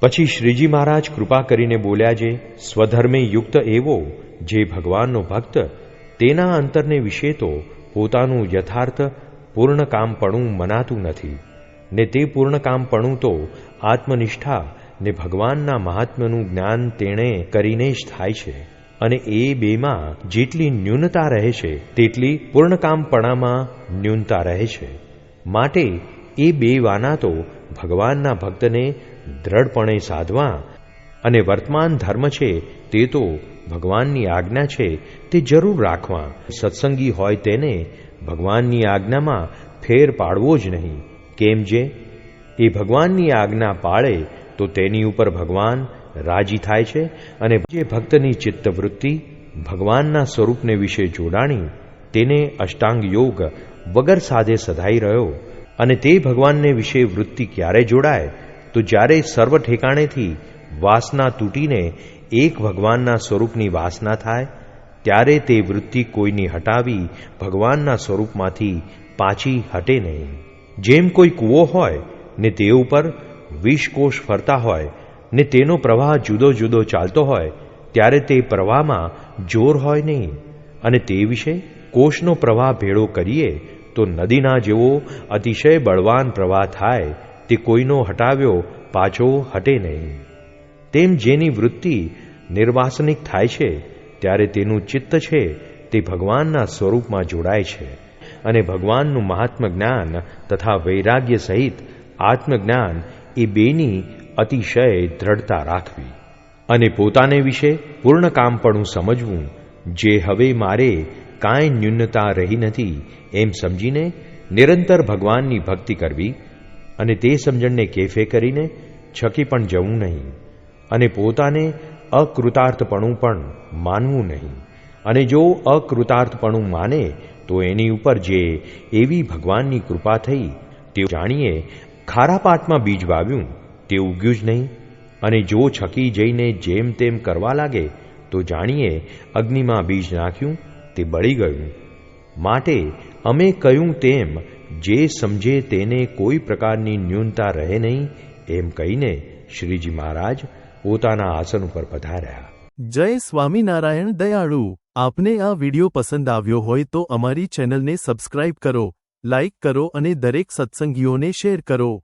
પછી શ્રીજી મહારાજ કૃપા કરીને બોલ્યા જે, સ્વધર્મે યુક્ત એવો જે ભગવાનનો ભક્ત, તેના અંતરને વિશે તો પોતાનું યથાર્થ પૂર્ણ કામપણું મનાતું નથી. ને તે પૂર્ણ કામપણું તો આત્મનિષ્ઠા ને ભગવાનના મહાત્મ્યનું જ્ઞાન તેણે કરીને જ થાય છે. અને એ બેમાં જેટલી ન્યૂનતા રહે છે, તેટલી પૂર્ણકામપણામાં ન્યૂનતા રહે છે. માટે એ બે વાના તો ભગવાનના ભક્તને દ્રઢપણે સાધવા અને વર્તમાન ધર્મ છે તે તો ભગવાનની આજ્ઞા છે તે જરૂર રાખવા. સત્સંગી હોય તેને ભગવાનની આજ્ઞામાં ફેર પાડવો જ નહીં. કેમ જે? એ ભગવાનની આજ્ઞા પાળે તો તેની ઉપર ભગવાન રાજી થાય છે અને જે ભક્તની ચિત્તવૃત્તિ ભગવાનના સ્વરૂપને વિશે જોડાણી તેને અષ્ટાંગ યોગ વગર સાધે સધાઈ રહ્યો અને તે ભગવાનને વિશે વૃત્તિ ક્યારે જોડાય? તો જ્યારે સર્વ ઠેકાણેથી વાસના તૂટીને એક ભગવાનના સ્વરૂપની વાસના થાય, ત્યારે તે વૃત્તિ કોઈની હટાવી ભગવાનના સ્વરૂપમાંથી પાછી હટે નહીં. જેમ કોઈ કૂવો હોય, ને તે ઉપર વિષકોષ ફરતા હોય, ને તેનો પ્રવાહ જુદો જુદો ચાલતો હોય, ત્યારે તે પ્રવાહમાં જોર હોય નહીં. અને તે વિશે કોષનો પ્રવાહ ભેળો કરીએ, તો નદીના જેવો અતિશય બળવાન પ્રવાહ થાય તે કોઈનો હટાવ્યો, પાછો હટે નહીં. તેમ જેની વૃત્તિ નિર્વાસનિક થાય છે, ત્યારે તેનું ચિત્ત છે, તે ભગવાનના સ્વરૂપમાં જોડાય છે. અને ભગવાનનું મહાત્મ જ્ઞાન તથા વૈરાગ્ય સહિત આત્મજ્ઞાન એ બેની અતિશય દ્રઢતા રાખવી. અને પોતાને વિશે પૂર્ણ કામપણું સમજવું, જે હવે મારે કાંઈ ન્યૂનતા રહી નથી, એમ સમજીને નિરંતર ભગવાનની ભક્તિ કરવી અને તે સમજણને કેફે કરીને છકી પણ જવું નહીં અને પોતાને અકૃતાર્થપણું પણ માનવું નહીં. અને જો અકૃતાર્થપણું માને, તો એની ઉપર જે એવી ભગવાનની કૃપા થઈ તે જાણીએ, ખારા પાટમાં બીજ વાવ્યું, તે ઉગ્યું જ નહીં. અને જો છકી જઈને જેમ તેમ કરવા લાગે, તો જાણીએ, અગ્નિમાં બીજ નાખ્યું, તે બળી ગયું. માટે અમે કહ્યું તેમ જે સમજે તેને કોઈ પ્રકારની ન્યૂનતા રહે નહીં, એમ કહીને શ્રીજી મહારાજ પોતાના આસન ઉપર પધાર્યા. જય સ્વામિનારાયણ દયાળુ. આપને આ વિડિયો પસંદ આવ્યો હોય તો અમારી ચેનલને સબસ્ક્રાઇબ કરો, લાઇક કરો અને દરેક સત્સંગીઓને શેર કરો.